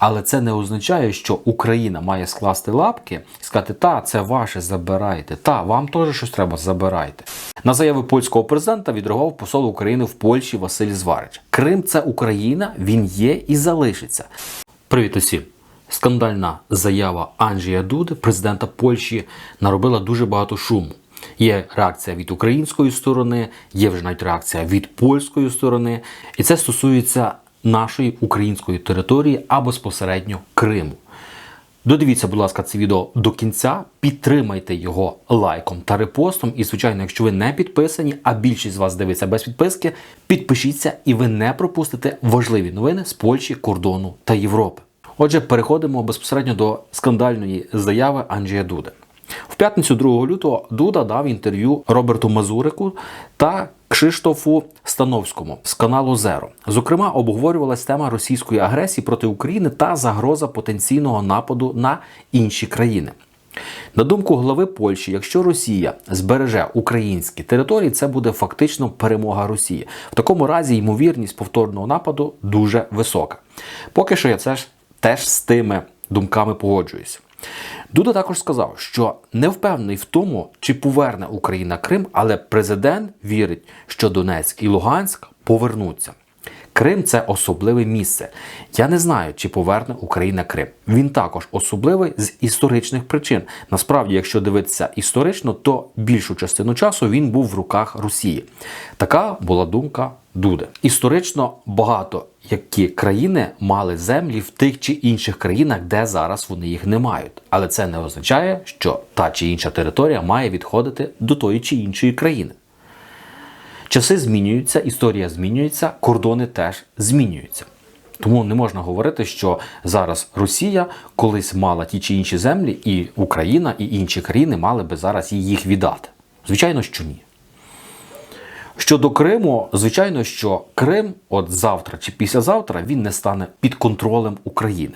Але це не означає, що Україна має скласти лапки і сказати, та, це ваше, забирайте, та, вам теж щось треба, забирайте. На заяви польського президента відреагував посол України в Польщі Василь Зварич. Крим це Україна, він є і залишиться. Привіт усім! Скандальна заява Анджія Дуди, президента Польщі, наробила дуже багато шуму. Є реакція від української сторони, є вже навіть реакція від польської сторони, і це стосується нашої української території або безпосередньо Криму. Додивіться, будь ласка, це відео до кінця, підтримайте його лайком та репостом. І, звичайно, якщо ви не підписані, а більшість з вас дивиться без підписки, підпишіться і ви не пропустите важливі новини з Польщі, кордону та Європи. Отже, переходимо безпосередньо до скандальної заяви Анджія Дуди. В п'ятницю 2 лютого Дуда дав інтерв'ю Роберту Мазурику та Кшиштофу Становському з каналу Зеро. Зокрема, обговорювалась тема російської агресії проти України та загроза потенційного нападу на інші країни. На думку глави Польщі, якщо Росія збереже українські території, це буде фактично перемога Росії. В такому разі ймовірність повторного нападу дуже висока. Поки що я це ж теж з тими думками погоджуюся. Дуда також сказав, що не впевнений в тому, чи поверне Україна Крим, але президент вірить, що Донецьк і Луганськ повернуться. Крим це особливе місце. Я не знаю, чи поверне Україна Крим. Він також особливий з історичних причин. Насправді, якщо дивитися історично, то більшу частину часу він був в руках Росії. Така була думка Дуди. Історично багато які країни мали землі в тих чи інших країнах, де зараз вони їх не мають. Але це не означає, що та чи інша територія має відходити до тої чи іншої країни. Часи змінюються, історія змінюється, кордони теж змінюються. Тому не можна говорити, що зараз Росія колись мала ті чи інші землі, і Україна і інші країни мали би зараз їх віддати. Звичайно, що ні. Щодо Криму, звичайно, що Крим, от завтра чи післязавтра, він не стане під контролем України.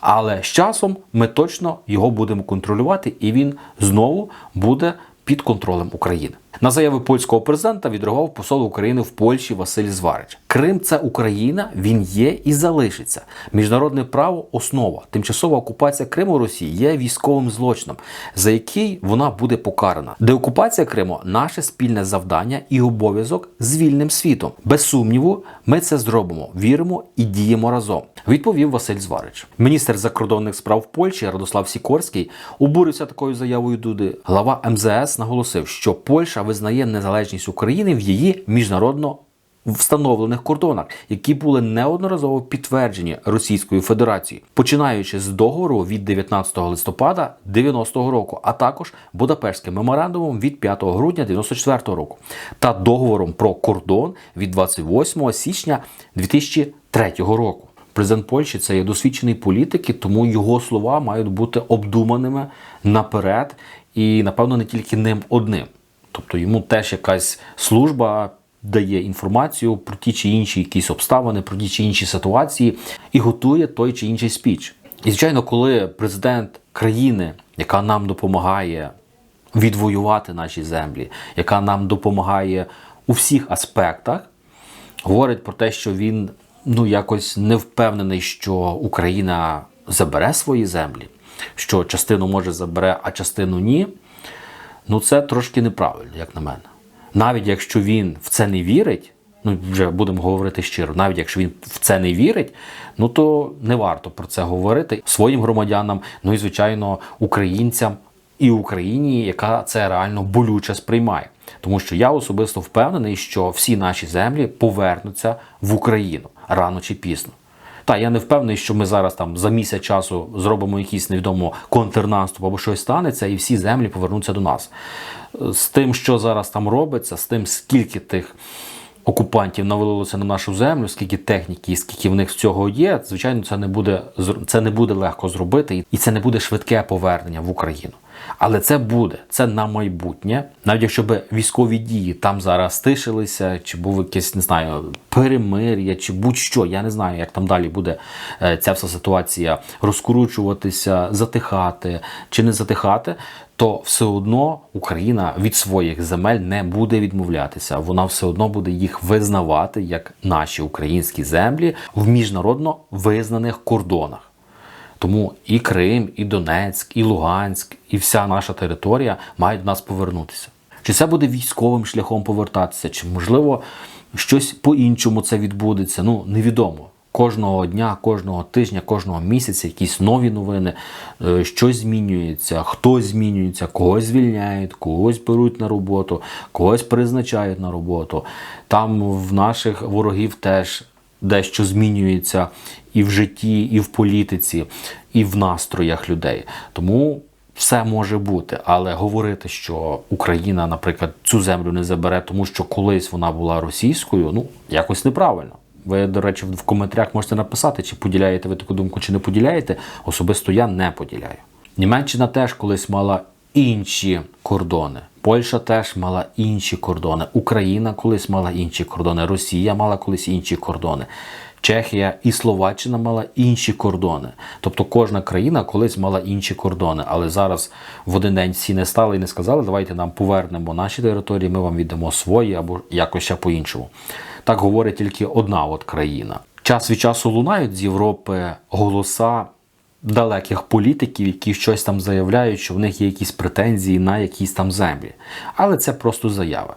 Але з часом ми точно його будемо контролювати, і він знову буде під контролем України. На заяви польського президента відреагував посол України в Польщі Василь Зварич. Крим це Україна, він є і залишиться. Міжнародне право основа. Тимчасова окупація Криму Росії є військовим злочином, за який вона буде покарана. Деокупація Криму наше спільне завдання і обов'язок з вільним світом. Без сумніву, ми це зробимо, віримо і діємо разом. Відповів Василь Зварич. Міністр закордонних справ Польщі Радослав Сікорський обурився такою заявою Дуди. Глава МЗС наголосив, що Польща визнає незалежність України в її міжнародно встановлених кордонах, які були неодноразово підтверджені Російською Федерацією, починаючи з договору від 19 листопада 90-го року, а також Будапештським меморандумом від 5 грудня 94-го року та договором про кордон від 28 січня 2003 року. Президент Польщі це є досвідчений політик, і тому його слова мають бути обдуманими наперед, і напевно не тільки ним одним. Тобто йому теж якась служба дає інформацію про ті чи інші якісь обставини, про ті чи інші ситуації і готує той чи інший спіч. І звичайно, коли президент країни, яка нам допомагає відвоювати наші землі, яка нам допомагає у всіх аспектах, говорить про те, що він ну якось не впевнений, що Україна забере свої землі, що частину може забере, а частину ні. Ну це трошки неправильно, як на мене. Навіть якщо він в це не вірить, ну вже будемо говорити щиро, навіть якщо він в це не вірить, ну то не варто про це говорити своїм громадянам, ну і звичайно українцям і Україні, яка це реально болюче сприймає. Тому що я особисто впевнений, що всі наші землі повернуться в Україну рано чи пізно. Та я не впевнений, що ми зараз там за місяць часу зробимо якийсь невідомо контрнаступ або щось станеться, і всі землі повернуться до нас. З тим, що зараз там робиться, з тим, скільки тих окупантів навалилося на нашу землю, скільки техніки, і скільки в них цього є, звичайно, це не буде це не буде легко зробити, і це не буде швидке повернення в Україну. Але це буде, це на майбутнє. Навіть якщо б військові дії там зараз стишилися, чи був якесь, не знаю, перемир'я, чи будь-що, я не знаю, як там далі буде е, ця вся ситуація розкручуватися, затихати чи не затихати, то все одно Україна від своїх земель не буде відмовлятися. Вона все одно буде їх визнавати як наші українські землі в міжнародно визнаних кордонах. Тому і Крим, і Донецьк, і Луганськ, і вся наша територія мають до нас повернутися. Чи це буде військовим шляхом повертатися, чи можливо щось по-іншому це відбудеться? Ну невідомо. Кожного дня, кожного тижня, кожного місяця якісь нові новини, е, щось змінюється, хтось змінюється, когось звільняють, когось беруть на роботу, когось призначають на роботу. Там в наших ворогів теж дещо змінюється і в житті, і в політиці, і в настроях людей. Тому все може бути, але говорити, що Україна, наприклад, цю землю не забере, тому що колись вона була російською, ну якось неправильно. Ви, до речі, в коментарях можете написати, чи поділяєте ви таку думку, чи не поділяєте. Особисто я не поділяю. Німеччина теж колись мала інші кордони. Польща теж мала інші кордони. Україна колись мала інші кордони. Росія мала колись інші кордони. Чехія і Словаччина мала інші кордони. Тобто кожна країна колись мала інші кордони. Але зараз в один день всі не стали і не сказали, давайте нам повернемо наші території, ми вам віддамо свої або якось ще по-іншому. Так говорить тільки одна от країна. Час від часу лунають з Європи голоса далеких політиків, які щось там заявляють, що в них є якісь претензії на якісь там землі. Але це просто заява.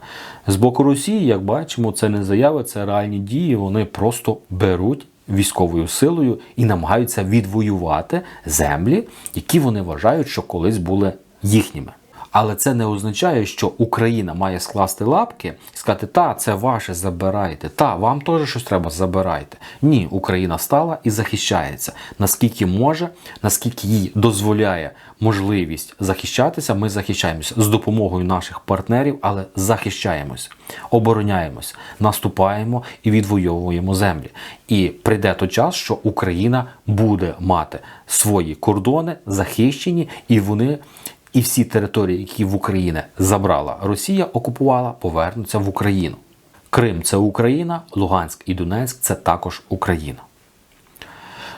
З боку Росії, як бачимо, це не заяви, це реальні дії. Вони просто беруть військовою силою і намагаються відвоювати землі, які вони вважають, що колись були їхніми. Але це не означає, що Україна має скласти лапки і сказати, та, це ваше, забирайте, та, вам теж щось треба, забирайте. Ні, Україна стала і захищається. Наскільки може, наскільки їй дозволяє можливість захищатися, ми захищаємося з допомогою наших партнерів, але захищаємось, обороняємось, наступаємо і відвоюємо землі. І прийде той час, що Україна буде мати свої кордони захищені, і вони. І всі території, які в Україні забрала Росія, окупувала, повернуться в Україну. Крим це Україна, Луганськ і Донецьк це також Україна.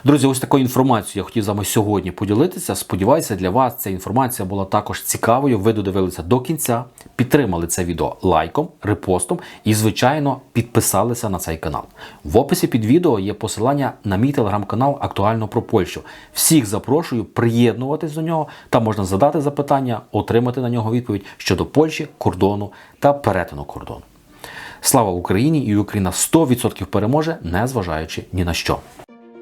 Друзі, ось такою інформацією я хотів з вами сьогодні поділитися. Сподіваюся, для вас ця інформація була також цікавою. Ви додивилися до кінця, підтримали це відео лайком, репостом і, звичайно, підписалися на цей канал. В описі під відео є посилання на мій телеграм-канал Актуально про Польщу. Всіх запрошую приєднуватись до нього. Там можна задати запитання, отримати на нього відповідь щодо Польщі, кордону та перетину кордону. Слава Україні! І Україна 100% переможе, незважаючи ні на що.